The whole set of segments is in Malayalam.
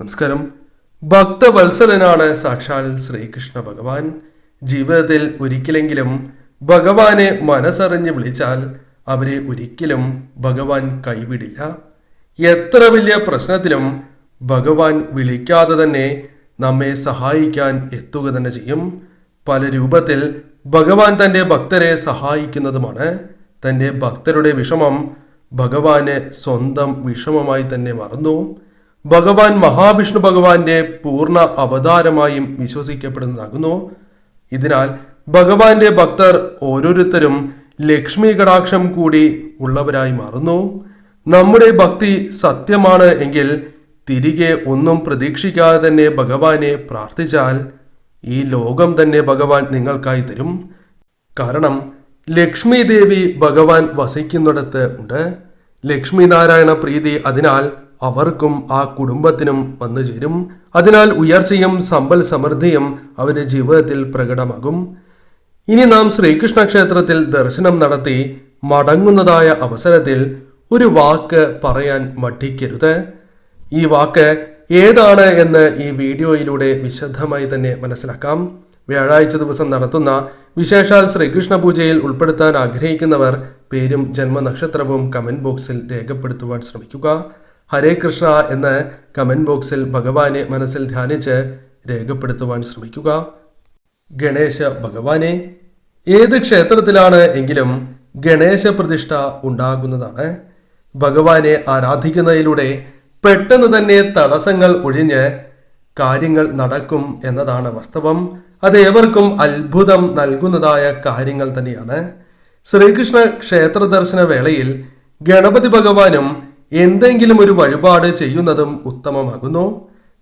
നമസ്കാരം. ഭക്തവത്സലനാണ് സാക്ഷാൽ ശ്രീകൃഷ്ണ ഭഗവാൻ. ജീവിതത്തിൽ ഒരിക്കലെങ്കിലും ഭഗവാനെ മനസ്സറിഞ്ഞ് വിളിച്ചാൽ അവരെ ഒരിക്കലും ഭഗവാൻ കൈവിടില്ല. എത്ര വലിയ പ്രശ്നത്തിലും ഭഗവാൻ വിളിക്കാതെ തന്നെ നമ്മെ സഹായിക്കാൻ എത്തുക തന്നെ ചെയ്യും. പല രൂപത്തിൽ ഭഗവാൻ തന്റെ ഭക്തരെ സഹായിക്കുന്നതുമാണ്. തന്റെ ഭക്തരുടെ വിഷമം ഭഗവാന് സ്വന്തം വിഷമമായി തന്നെ മറന്നു. ഭഗവാൻ മഹാവിഷ്ണു ഭഗവാന്റെ പൂർണ അവതാരമായും വിശ്വസിക്കപ്പെടുന്നതാകുന്നു. ഇതിനാൽ ഭഗവാന്റെ ഭക്തർ ഓരോരുത്തരും ലക്ഷ്മി കടാക്ഷം കൂടി ഉള്ളവരായി മാറുന്നു. നമ്മുടെ ഭക്തി സത്യമാണ് എങ്കിൽ തിരികെ ഒന്നും പ്രതീക്ഷിക്കാതെ തന്നെ ഭഗവാനെ പ്രാർത്ഥിച്ചാൽ ഈ ലോകം തന്നെ ഭഗവാൻ നിങ്ങൾക്കായി തരും. കാരണം ലക്ഷ്മി ദേവി ഭഗവാൻ വസിക്കുന്നിടത്ത് ഉണ്ട്. ലക്ഷ്മി നാരായണ പ്രീതി അതിനാൽ അവർക്കും ആ കുടുംബത്തിനും വന്നു ചേരും. അതിനാൽ ഉയർച്ചയും സമ്പൽ സമൃദ്ധിയും അവരുടെ ജീവിതത്തിൽ പ്രകടമാകും. ഇനി നാം ശ്രീകൃഷ്ണ ക്ഷേത്രത്തിൽ ദർശനം നടത്തി മടങ്ങുന്നതായ അവസരത്തിൽ ഒരു വാക്ക് പറയാൻ മടിക്കരുത്. ഈ വാക്ക് ഏതാണ് എന്ന് ഈ വീഡിയോയിലൂടെ വിശദമായി തന്നെ മനസ്സിലാക്കാം. വ്യാഴാഴ്ച ദിവസം നടത്തുന്ന വിശേഷാൽ ശ്രീകൃഷ്ണ പൂജയിൽ ഉൾപ്പെടുത്താൻ ആഗ്രഹിക്കുന്നവർ പേരും ജന്മനക്ഷത്രവും കമന്റ് ബോക്സിൽ രേഖപ്പെടുത്തുവാൻ ശ്രമിക്കുക. ഹരേ കൃഷ്ണ എന്ന് കമന്റ് ബോക്സിൽ ഭഗവാനെ മനസ്സിൽ ധ്യാനിച്ച് രേഖപ്പെടുത്തുവാൻ ശ്രമിക്കുക. ഗണേശ ഭഗവാനെ ഏത് ക്ഷേത്രത്തിലാണ് എങ്കിലും ഗണേശ പ്രതിഷ്ഠ ഉണ്ടാകുന്നതാണ്. ഭഗവാനെ ആരാധിക്കുന്നതിലൂടെ പെട്ടെന്ന് തന്നെ തടസ്സങ്ങൾ ഒഴിഞ്ഞ് കാര്യങ്ങൾ നടക്കും എന്നതാണ് വാസ്തവം. അത് ഏവർക്കും അത്ഭുതം നൽകുന്നതായ കാര്യങ്ങൾ തന്നെയാണ്. ശ്രീകൃഷ്ണ ക്ഷേത്ര ദർശന വേളയിൽ ഗണപതി ഭഗവാനും എന്തെങ്കിലും ഒരു വഴിപാട് ചെയ്യുന്നതും ഉത്തമമാകുന്നു.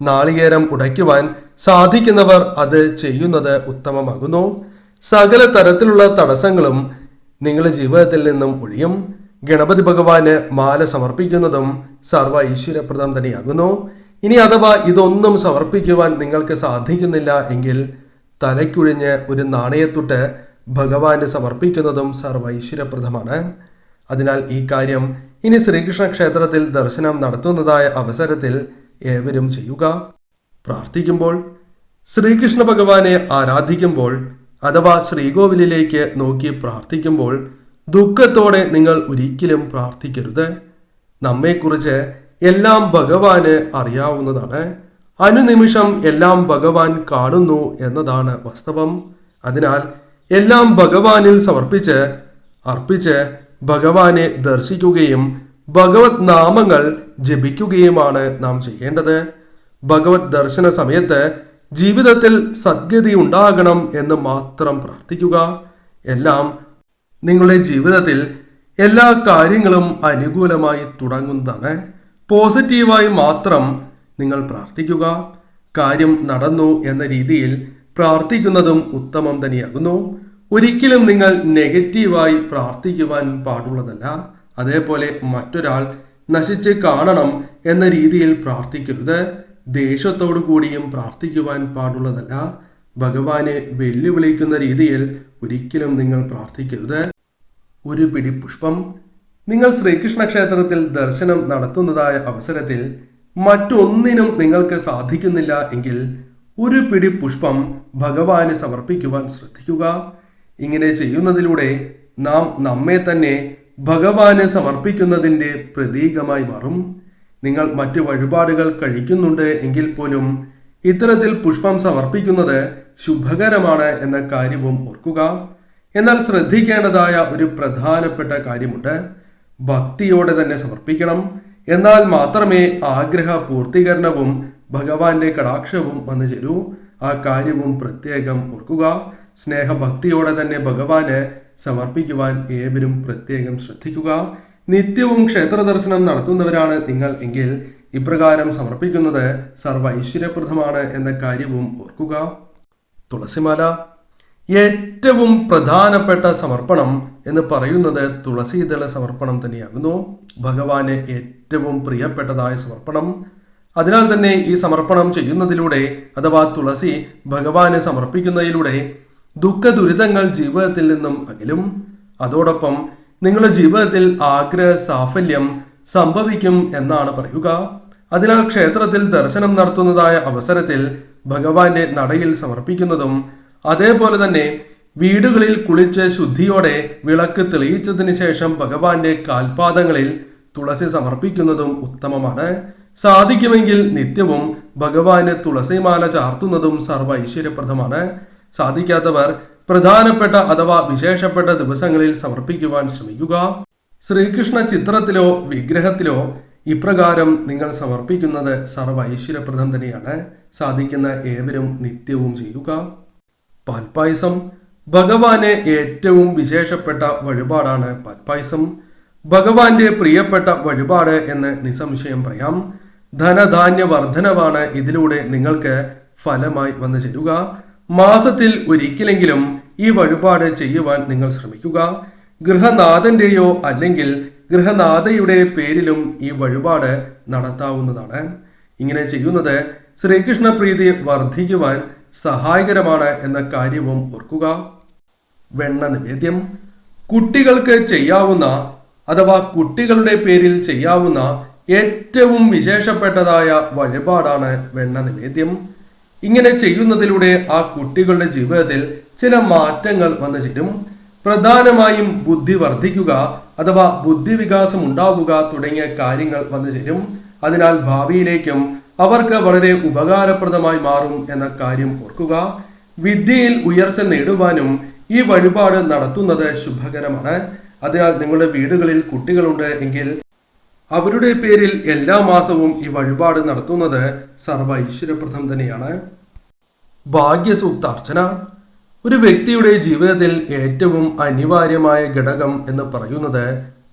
നാളികേരം ഉടയ്ക്കുവാൻ സാധിക്കുന്നവർ അത് ചെയ്യുന്നത് ഉത്തമമാകുന്നു. സകല തരത്തിലുള്ള തടസ്സങ്ങളും നിങ്ങളുടെ ജീവിതത്തിൽ നിന്നും ഒഴിയും. ഗണപതി ഭഗവാന് മാല സമർപ്പിക്കുന്നതും സർവ ഐശ്വര്യപ്രദം തന്നെയാകുന്നു. ഇനി അഥവാ ഇതൊന്നും സമർപ്പിക്കുവാൻ നിങ്ങൾക്ക് സാധിക്കുന്നില്ല എങ്കിൽ തലയ്ക്കുഴിഞ്ഞ് ഒരു നാണയത്തുട്ട് ഭഗവാന് സമർപ്പിക്കുന്നതും സർവ ഐശ്വര്യപ്രദമാണ് അതിനാൽ ഈ കാര്യം ഇനി ശ്രീകൃഷ്ണ ക്ഷേത്രത്തിൽ ദർശനം നടത്തുന്നതായ അവസരത്തിൽ ഏവരും ചെയ്യുക. പ്രാർത്ഥിക്കുമ്പോൾ ശ്രീകൃഷ്ണ ഭഗവാനെ ആരാധിക്കുമ്പോൾ അഥവാ ശ്രീകോവിലിലേക്ക് നോക്കി പ്രാർത്ഥിക്കുമ്പോൾ ദുഃഖത്തോടെ നിങ്ങൾ ഒരിക്കലും പ്രാർത്ഥിക്കരുത്. നമ്മെക്കുറിച്ച് എല്ലാം ഭഗവാന് അറിയാവുന്നതാണ്. അനുനിമിഷം എല്ലാം ഭഗവാൻ കാണുന്നു എന്നതാണ് വാസ്തവം. അതിനാൽ എല്ലാം ഭഗവാനിൽ സമർപ്പിച്ച് അർപ്പിച്ച് ഭഗവാനെ ദർശിക്കുകയും ഭഗവത് നാമങ്ങൾ ജപിക്കുകയുമാണ് നാം ചെയ്യേണ്ടത്. ഭഗവത് ദർശന സമയത്ത് ജീവിതത്തിൽ സദ്ഗതി ഉണ്ടാകണം എന്ന് മാത്രം പ്രാർത്ഥിക്കുക. എല്ലാം നിങ്ങളുടെ ജീവിതത്തിൽ എല്ലാ കാര്യങ്ങളും അനുകൂലമായി തുടങ്ങുന്നതാണ്. പോസിറ്റീവായി മാത്രം നിങ്ങൾ പ്രാർത്ഥിക്കുക. കാര്യം നടന്നു എന്ന രീതിയിൽ പ്രാർത്ഥിക്കുന്നതും ഉത്തമം തന്നെയാകുന്നു. ഒരിക്കലും നിങ്ങൾ നെഗറ്റീവായി പ്രാർത്ഥിക്കുവാൻ പാടുള്ളതല്ല. അതേപോലെ മറ്റൊരാൾ നശിച്ച് കാണണം എന്ന രീതിയിൽ പ്രാർത്ഥിക്കരുത്. ദേഷ്യത്തോടു കൂടിയും പ്രാർത്ഥിക്കുവാൻ പാടുള്ളതല്ല. ഭഗവാനെ വെല്ലുവിളിക്കുന്ന രീതിയിൽ ഒരിക്കലും നിങ്ങൾ പ്രാർത്ഥിക്കരുത്. ഒരു പിടി പുഷ്പം നിങ്ങൾ ശ്രീകൃഷ്ണ ക്ഷേത്രത്തിൽ ദർശനം നടത്തുന്നതായ അവസരത്തിൽ മറ്റൊന്നിനും നിങ്ങൾക്ക് സാധിക്കുന്നില്ല എങ്കിൽ ഒരു പിടി പുഷ്പം ഭഗവാന് സമർപ്പിക്കുവാൻ ശ്രദ്ധിക്കുക. ഇങ്ങനെ ചെയ്യുന്നതിലൂടെ നാം നമ്മെ തന്നെ ഭഗവാന് സമർപ്പിക്കുന്നതിന്റെ പ്രതീകമായി മാറും. നിങ്ങൾ മറ്റു വഴിപാടുകൾ കഴിക്കുന്നുണ്ട് എങ്കിൽ പോലും ഇത്തരത്തിൽ പുഷ്പം സമർപ്പിക്കുന്നത് ശുഭകരമാണ് എന്ന കാര്യവും ഓർക്കുക. എന്നാൽ ശ്രദ്ധിക്കേണ്ടതായ ഒരു പ്രധാനപ്പെട്ട കാര്യമുണ്ട്. ഭക്തിയോടെ തന്നെ സമർപ്പിക്കണം. എന്നാൽ മാത്രമേ ആഗ്രഹ പൂർത്തീകരണവും ഭഗവാന്റെ കടാക്ഷവും വന്നു ചേരൂ. ആ കാര്യവും പ്രത്യേകം ഓർക്കുക. സ്നേഹഭക്തിയോടെ തന്നെ ഭഗവാന് സമർപ്പിക്കുവാൻ ഏവരും പ്രത്യേകം ശ്രദ്ധിക്കുക. നിത്യവും ക്ഷേത്ര ദർശനം നടത്തുന്നവരാണ് നിങ്ങൾ എങ്കിൽ ഇപ്രകാരം സമർപ്പിക്കുന്നത് സർവ ഐശ്വര്യപ്രദമാണ് എന്ന കാര്യവും ഓർക്കുക. തുളസിമാല. ഏറ്റവും പ്രധാനപ്പെട്ട സമർപ്പണം എന്ന് പറയുന്നത് തുളസീദള സമർപ്പണം തന്നെയാകുന്നു. ഭഗവാന് ഏറ്റവും പ്രിയപ്പെട്ടതായ സമർപ്പണം. അതിനാൽ തന്നെ ഈ സമർപ്പണം ചെയ്യുന്നതിലൂടെ അഥവാ തുളസി ഭഗവാന് സമർപ്പിക്കുന്നതിലൂടെ ദുഃഖ ദുരിതങ്ങൾ ജീവിതത്തിൽ നിന്നും അകലും. അതോടൊപ്പം നിങ്ങളുടെ ജീവിതത്തിൽ ആഗ്രഹ സാഫല്യം സംഭവിക്കും എന്നാണ് പറയുക. അതിനാൽ ക്ഷേത്രത്തിൽ ദർശനം നടത്തുന്നതായ അവസരത്തിൽ ഭഗവാന്റെ നടയിൽ സമർപ്പിക്കുന്നതും അതേപോലെ തന്നെ വീടുകളിൽ കുളിച്ച് ശുദ്ധിയോടെ വിളക്ക് തെളിയിച്ചതിന് ശേഷം ഭഗവാന്റെ കാൽപാദങ്ങളിൽ തുളസി സമർപ്പിക്കുന്നതും ഉത്തമമാണ്. സാധിക്കുമെങ്കിൽ നിത്യവും ഭഗവാന് തുളസിമാല ചാർത്തുന്നതും സർവ ഐശ്വര്യപ്രദമാണ്. സാധിക്കാത്തവർ പ്രധാനപ്പെട്ട അഥവാ വിശേഷപ്പെട്ട ദിവസങ്ങളിൽ സമർപ്പിക്കുവാൻ ശ്രമിക്കുക. ശ്രീകൃഷ്ണ ചിത്രത്തിലോ വിഗ്രഹത്തിലോ ഇപ്രകാരം നിങ്ങൾ സമർപ്പിക്കുന്നത് സർവ ഐശ്വര്യപ്രദം തന്നെയാണ്. സാധിക്കുന്ന ഏവരും നിത്യവും ചെയ്യുക. പാൽപ്പായസം. ഭഗവാന് ഏറ്റവും വിശേഷപ്പെട്ട വഴിപാടാണ് പാൽപ്പായസം. ഭഗവാന്റെ പ്രിയപ്പെട്ട വഴിപാട് എന്ന് നിസംശയം പറയാം. ധനധാന്യ വർധനവാണ് ഇതിലൂടെ നിങ്ങൾക്ക് ഫലമായി വന്നു ചേരുക. മാസത്തിൽ ഒരിക്കലെങ്കിലും ഈ വഴിപാട് ചെയ്യുവാൻ നിങ്ങൾ ശ്രമിക്കുക. ഗൃഹനാഥന്റെയോ അല്ലെങ്കിൽ ഗൃഹനാഥയുടെ പേരിലും ഈ വഴിപാട് നടത്താവുന്നതാണ്. ഇങ്ങനെ ചെയ്യുന്നത് ശ്രീകൃഷ്ണ പ്രീതി വർദ്ധിക്കുവാൻ സഹായകരമാണ് എന്ന കാര്യവും ഓർക്കുക. വെണ്ണ നിവേദ്യം. കുട്ടികൾക്ക് ചെയ്യാവുന്ന അഥവാ കുട്ടികളുടെ പേരിൽ ചെയ്യാവുന്ന ഏറ്റവും വിശേഷപ്പെട്ടതായ വഴിപാടാണ് വെണ്ണ നിവേദ്യം. ഇങ്ങനെ ചെയ്യുന്നതിലൂടെ ആ കുട്ടികളുടെ ജീവിതത്തിൽ ചില മാറ്റങ്ങൾ വന്നു ചേരും. പ്രധാനമായും ബുദ്ധി വർദ്ധിക്കുക അഥവാ ബുദ്ധി വികാസം ഉണ്ടാവുക തുടങ്ങിയ കാര്യങ്ങൾ വന്നു ചേരും. അതിനാൽ ഭാവിയിലേക്കും അവർക്ക് വളരെ ഉപകാരപ്രദമായി മാറും എന്ന കാര്യം ഓർക്കുക. വിദ്യയിൽ ഉയർച്ച നേടുവാനും ഈ വഴിപാട് നടത്തുന്നത് ശുഭകരമാണ്. അതിനാൽ നിങ്ങളുടെ വീടുകളിൽ കുട്ടികളുണ്ട് എങ്കിൽ അവരുടെ പേരിൽ എല്ലാ മാസവും ഈ വഴിപാട് നടത്തുന്നത് സർവ ഐശ്വര്യപ്രദം തന്നെയാണ്. ഭാഗ്യസൂക്താർച്ചന. ഒരു വ്യക്തിയുടെ ജീവിതത്തിൽ ഏറ്റവും അനിവാര്യമായ ഘടകം എന്ന് പറയുന്നത്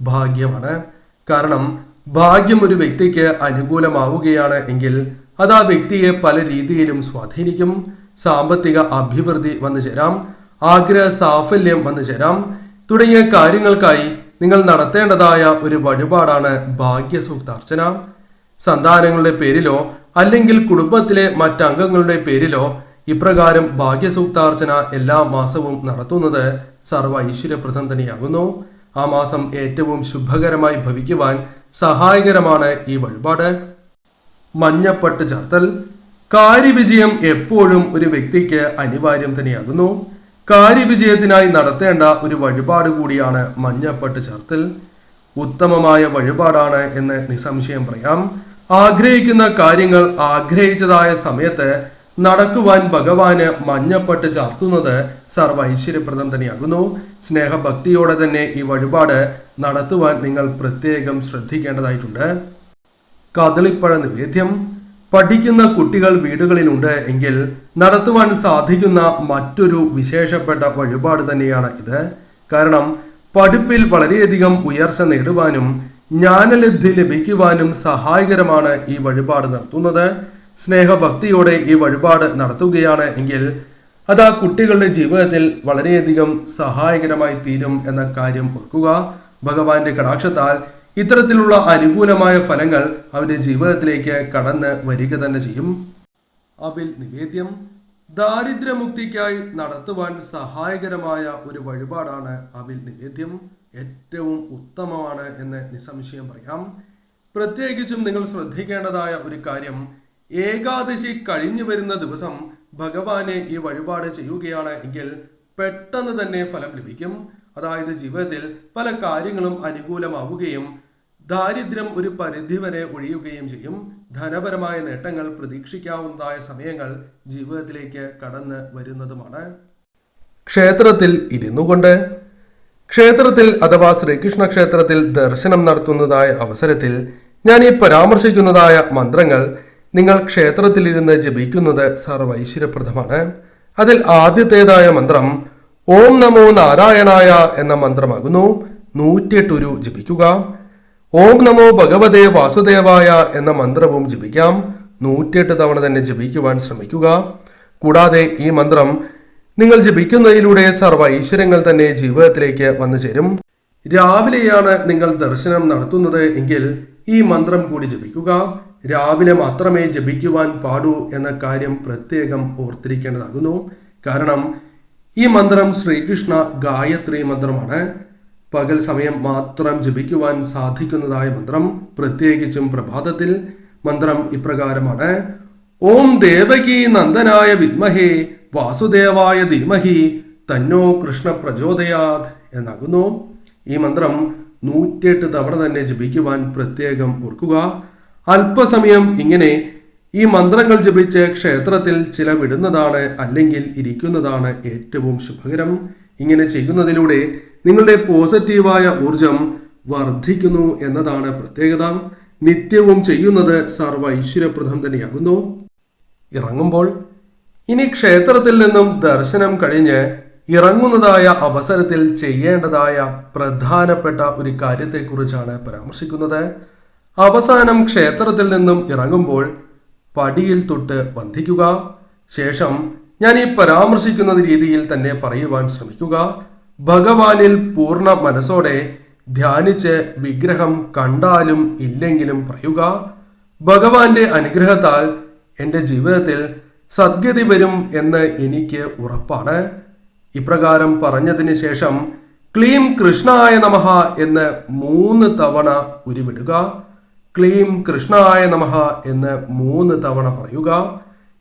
ഭാഗ്യമാണ്. കാരണം ഭാഗ്യം ഒരു വ്യക്തിക്ക് അനുകൂലമാവുകയാണ് എങ്കിൽ അത് ആ വ്യക്തിയെ പല രീതിയിലും സ്വാധീനിക്കും. സാമ്പത്തിക അഭിവൃദ്ധി വന്നു ചേരാം. ആഗ്രഹ സാഫല്യം വന്നു ചേരാം. തുടങ്ങിയ കാര്യങ്ങൾക്കായി നിങ്ങൾ നടത്തേണ്ടതായ ഒരു വഴിപാടാണ് ഭാഗ്യസൂക്താർച്ചന. സന്താനങ്ങളുടെ പേരിലോ അല്ലെങ്കിൽ കുടുംബത്തിലെ മറ്റംഗങ്ങളുടെ പേരിലോ ഇപ്രകാരം ഭാഗ്യസൂക്താർച്ചന എല്ലാ മാസവും നടത്തുന്നത് സർവ ഐശ്വര്യപ്രദം തന്നെയാകുന്നു ആ മാസം ഏറ്റവും ശുഭകരമായി ഭവിക്കുവാൻ സഹായകരമാണ് ഈ വഴിപാട്. മഞ്ഞപ്പട്ട് ചർത്തൽ. കാര്യവിജയം എപ്പോഴും ഒരു വ്യക്തിക്ക് അനിവാര്യം തന്നെയാകുന്നു കാര്യവിജയത്തിനായി നടത്തേണ്ട ഒരു വഴിപാട് കൂടിയാണ് മഞ്ഞപ്പട്ട് ചർത്തൽ. ഉത്തമമായ വഴിപാടാണ് എന്ന് നിസ്സംശയം പറയാം. ആഗ്രഹിക്കുന്ന കാര്യങ്ങൾ ആഗ്രഹിച്ചതായ സമയത്ത് നടക്കുവാൻ ഭഗവാന് മഞ്ഞപ്പട്ട് ചാർത്തുന്നത് സർവ ഐശ്വര്യപ്രദം തന്നെയാകുന്നു. സ്നേഹഭക്തിയോടെ തന്നെ ഈ വഴിപാട് നടത്തുവാൻ നിങ്ങൾ പ്രത്യേകം ശ്രദ്ധിക്കേണ്ടതായിട്ടുണ്ട്. കദളിപ്പഴ നിവേദ്യം. പഠിക്കുന്ന കുട്ടികൾ വീടുകളിലുണ്ട് എങ്കിൽ നടത്തുവാൻ സാധിക്കുന്ന മറ്റൊരു വിശേഷപ്പെട്ട വഴിപാട് തന്നെയാണ് ഇത്. കാരണം പഠിപ്പിൽ വളരെയധികം ഉയർച്ച നേടുവാനും ജ്ഞാനലബ്ധി ലഭിക്കുവാനും സഹായകരമാണ് ഈ വഴിപാട് നടത്തുന്നത്. സ്നേഹഭക്തിയോടെ ഈ വഴിപാട് നടത്തുകയാണ് എങ്കിൽ അത് ആ കുട്ടികളുടെ ജീവിതത്തിൽ വളരെയധികം സഹായകരമായി തീരും എന്ന കാര്യം ഓർക്കുക. ഭഗവാന്റെ കടാക്ഷത്താൽ ഇത്തരത്തിലുള്ള അനുകൂലമായ ഫലങ്ങൾ അവന്റെ ജീവിതത്തിലേക്ക് കടന്ന് വരിക തന്നെ ചെയ്യും. അവിൽ നിവേദ്യം. ദാരിദ്ര്യമുക്തിക്കായി നടത്തുവാൻ സഹായകരമായ ഒരു വഴിപാടാണ് അവിൽ നിവേദ്യം. ഏറ്റവും ഉത്തമമാണ് എന്ന് നിസ്സംശയം പറയാം. പ്രത്യേകിച്ചും നിങ്ങൾ ശ്രദ്ധിക്കേണ്ടതായ ഒരു കാര്യം ഏകാദശി കഴിഞ്ഞു വരുന്ന ദിവസം ഭഗവാനെ ഈ വഴിപാട് ചെയ്യുകയാണ് എങ്കിൽ പെട്ടെന്ന് തന്നെ ഫലം ലഭിക്കും. അതായത് ജീവിതത്തിൽ പല കാര്യങ്ങളും അനുകൂലമാവുകയും ദാരിദ്ര്യം ഒരു പരിധിവരെ ഒഴിയുകയും ചെയ്യും. ധനപരമായ നേട്ടങ്ങൾ പ്രതീക്ഷിക്കാവുന്നതായ സമയങ്ങൾ ജീവിതത്തിലേക്ക് കടന്ന് വരുന്നതുമാണ്. ക്ഷേത്രത്തിൽ ഇരുന്നു കൊണ്ട് ക്ഷേത്രത്തിൽ അഥവാ ശ്രീകൃഷ്ണ ക്ഷേത്രത്തിൽ ദർശനം നടത്തുന്നതായ അവസരത്തിൽ ഞാൻ ഈ പരാമർശിക്കുന്നതായ മന്ത്രങ്ങൾ നിങ്ങൾ ക്ഷേത്രത്തിലിരുന്ന് ജപിക്കുന്നത് സർവൈശ്വര്യപ്രദമാണ്. അതിൽ ആദ്യത്തേതായ മന്ത്രം ഓം നമോ നാരായണായ എന്ന മന്ത്രമാകുന്നു. നൂറ്റിയെട്ടുരു ജപിക്കുക. ഓം നമോ ഭഗവതേ വാസുദേവായ എന്ന മന്ത്രവും ജപിക്കാം. നൂറ്റിയെട്ട് തവണ തന്നെ ജപിക്കുവാൻ ശ്രമിക്കുക. കൂടാതെ ഈ മന്ത്രം നിങ്ങൾ ജപിക്കുന്നതിലൂടെ സർവ ഐശ്വര്യങ്ങൾ തന്നെ ജീവിതത്തിലേക്ക് വന്നു ചേരും. രാവിലെയാണ് നിങ്ങൾ ദർശനം നടത്തുന്നത് എങ്കിൽ ഈ മന്ത്രം കൂടി ജപിക്കുക. രാവിലെ മാത്രമേ ജപിക്കുവാൻ പാടൂ എന്ന കാര്യം പ്രത്യേകം ഓർത്തിരിക്കേണ്ടതാകുന്നു. കാരണം ഈ മന്ത്രം ശ്രീകൃഷ്ണ ഗായത്രി മന്ത്രമാണ്. പകൽ സമയം മാത്രം ജപിക്കുവാൻ സാധിക്കുന്നതായ മന്ത്രം പ്രത്യേകിച്ചും പ്രഭാതത്തിൽ മന്ത്രം ഇപ്രകാരമാണ്. ഓം ദേവകി നന്ദനായ വിദ്മഹേ വാസുദേവായ ധീമഹി തന്നോ കൃഷ്ണ പ്രചോദയാത് എന്നാകുന്നു. ഈ മന്ത്രം നൂറ്റിയെട്ട് തവണ തന്നെ ജപിക്കുവാൻ പ്രത്യേകം ഓർക്കുക. അല്പസമയം ഇങ്ങനെ ഈ മന്ത്രങ്ങൾ ജപിച്ച് ക്ഷേത്രത്തിൽ ചില വിടുന്നതാണ് അല്ലെങ്കിൽ ഇരിക്കുന്നതാണ് ഏറ്റവും ശുഭകരം. ഇങ്ങനെ ചെയ്യുന്നതിലൂടെ നിങ്ങളുടെ പോസിറ്റീവായ ഊർജം വർദ്ധിക്കുന്നു എന്നതാണ് പ്രത്യേകത. നിത്യവും ചെയ്യുന്നത് സർവ ഐശ്വര്യപ്രദം തന്നെയാകുന്നു. ഇറങ്ങുമ്പോൾ ഇനി ക്ഷേത്രത്തിൽ നിന്നും ദർശനം കഴിഞ്ഞ് ഇറങ്ങുന്നതായ അവസരത്തിൽ ചെയ്യേണ്ടതായ പ്രധാനപ്പെട്ട ഒരു കാര്യത്തെക്കുറിച്ചാണ് പരാമർശിക്കുന്നത്. അവസാനം ക്ഷേത്രത്തിൽ നിന്നും ഇറങ്ങുമ്പോൾ പടിയിൽ തൊട്ട് വന്ധിക്കുക. ശേഷം ഞാൻ ഈ പരാമർശിക്കുന്ന രീതിയിൽ തന്നെ പറയുവാൻ ശ്രമിക്കുക. ഭഗവാനിൽ പൂർണ മനസ്സോടെ ധ്യാനിച്ച് വിഗ്രഹം കണ്ടാലും ഇല്ലെങ്കിലും പറയുക ഭഗവാന്റെ അനുഗ്രഹത്താൽ എന്റെ ജീവിതത്തിൽ സദ്ഗതി വരും എന്ന് എനിക്ക് ഉറപ്പാണ് ഇപ്രകാരം പറഞ്ഞതിന് ശേഷം ക്ലീം കൃഷ്ണായ നമഹ എന്ന് മൂന്ന് തവണ ഉരുവിടുക. ക്ലീം കൃഷ്ണായ നമഹ എന്ന് മൂന്ന് തവണ പറയുക.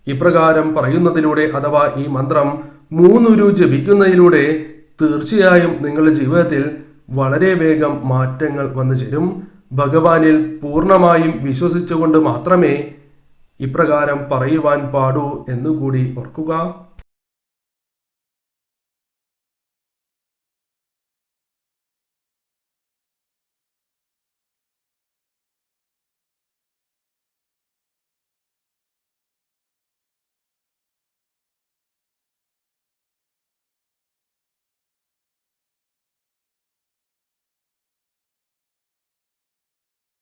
ഇപ്രകാരം പറയുന്നതിലൂടെ അഥവാ ഈ മന്ത്രം മൂന്നുരു ജപിക്കുന്നതിലൂടെ തീർച്ചയായും നിങ്ങളുടെ ജീവിതത്തിൽ വളരെ വേഗം മാറ്റങ്ങൾ വന്നു ചേരും. ഭഗവാനിൽ പൂർണമായും വിശ്വസിച്ചുകൊണ്ട് മാത്രമേ ഇപ്രകാരം പറയുവാൻ പാടൂ എന്നുകൂടി ഓർക്കുക.